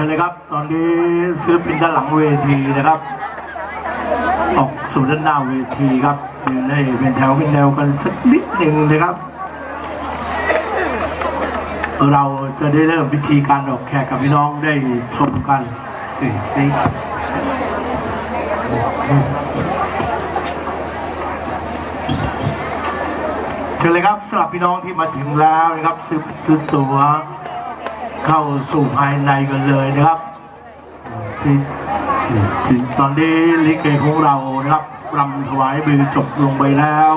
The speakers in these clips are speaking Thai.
ชิญเลยครับ ตอนนี้ซื้อเป็นด้านหลังเวทีนะครับ ออกสู่ด้านหน้าเวทีครับยืนให้เป็นแถวเป็นแนวกันสักนิดหนึ่งนะครับ เราจะได้เริ่มพิธีการออกแขกกับพี่น้องได้ชมกันสินี่เชิญเลยครับสำหรับพี่น้องที่มาถึงแล้วนะครับ ซื้อซื้อตั๋ว เข้าสู่ภายในกันเลยนะครับที่ททีตอนนี้ลิเกของเรานะครับรำถวายมือจบลงไปแล้ว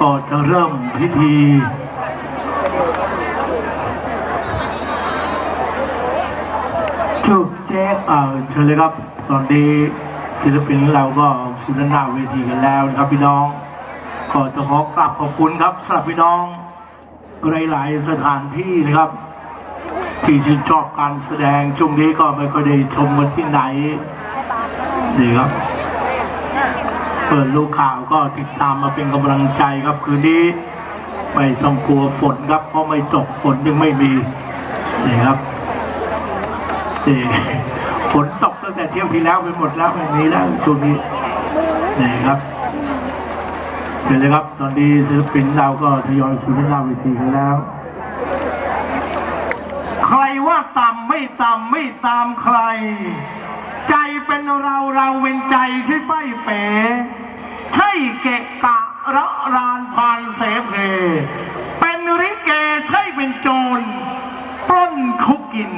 ก็จะเริ่มพิธีจุกแจ๊กเออเชิญเลยครับ ตอนนี้ศิลปินเราก็สู่ด้านหน้าเวทีกันแล้วนะครับพี่น้อง ก็จะขอกราบขอบคุณครับสำหรับพี่น้องหลายๆสถานที่นะครับ ที่ชื่นชอบการแสดงช่วงนี้ก็ไม่ค่อยได้ชมกันที่ไหนนี่ครับ เปิดลูกข่าวก็ติดตามมาเป็นกำลังใจครับคืนนี้ ไม่ต้องกลัวฝนครับ เพราะไม่ตกฝนยังไม่มีนี่ครับนี่ฝนตกตั้งแต่เที่ยวที่แล้วไปหมดแล้วไม่มีแล้วช่วงนี้นี่ครับเชิญเลยครับ ตอนนี้ศิลปินเราก็ทยอยสู่ด้านหน้าเวทีกันแล้ว ใครว่าต่ำ ไม่ตามไม่ตามใคร ใจเป็นเราเราเป็นใจใช่ไปเป๋ใช่เกะกะระรานพานเสเพเป็นริเกใช่เป็นโจรปล้นคุกกิน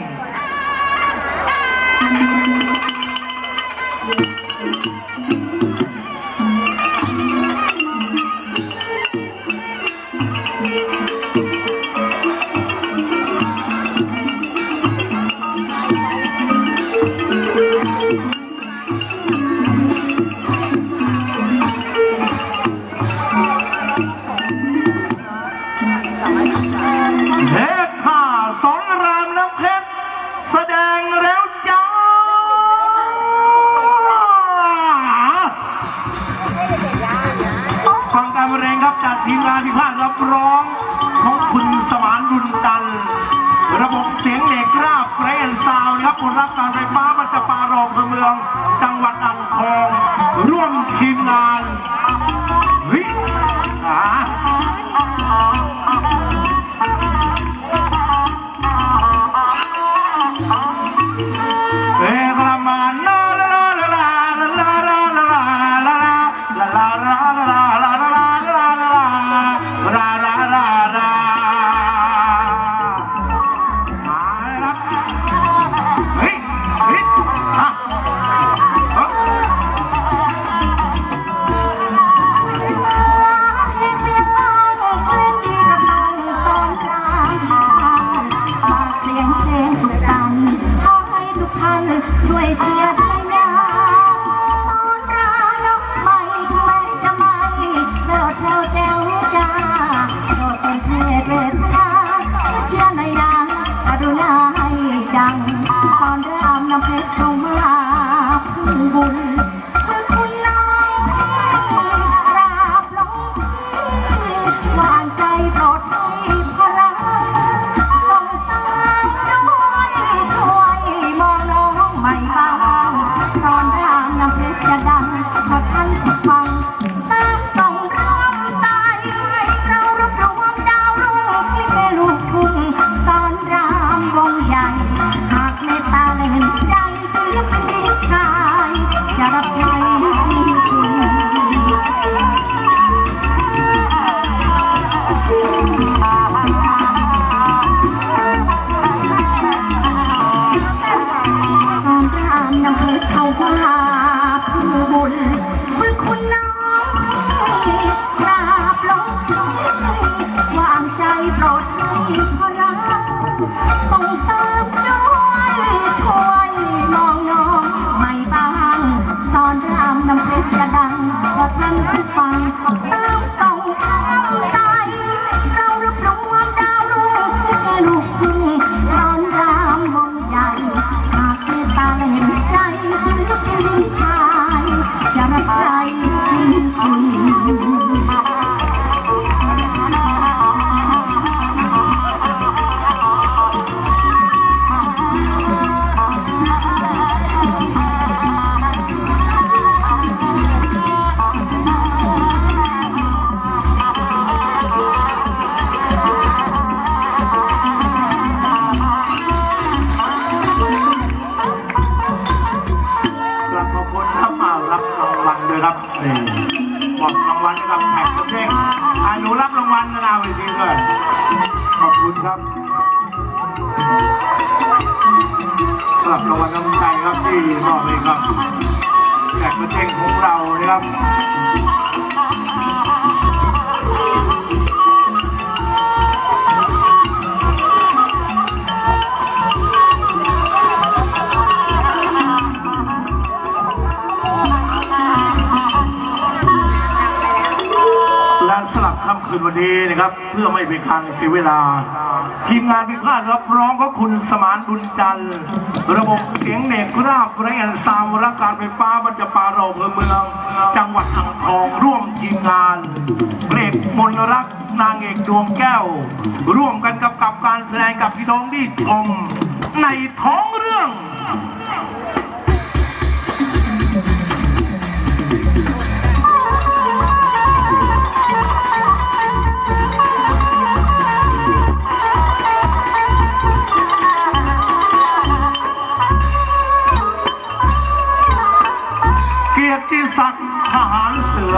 เสียงเหล็กราบไรแอนซาวนะครับผลรับการไฟฟ้ามันจะปารองเมืองจ 你。 บอกรางวัลให้กับแขกรับเชิญหนูรับรางวัลนาเวทีด้วยขอบคุณครับสำหรับรางวัลน้ำใจครับที่มอบให้ครับแขกรัเชิญของเรานะครับ ลับค่ำคืนวันนี้นะครับ เพื่อไม่เป็นการเสียเวลา ทีมงานพิพาทรับร้องก็คุณสมานบุญจันทร์ระบบเสียงเด็กราบไรแอนซาวรักการไฟฟ้าบรรจปาเราอำเภอเมือง จังหวัดอ่างทองร่วมทีมงานเบรกมนรักนางเอกดวงแก้ว ร่วมกันกับกับการแสดงกับพี่น้องที่ชมในท้องเรื่อง สักทหารเสือ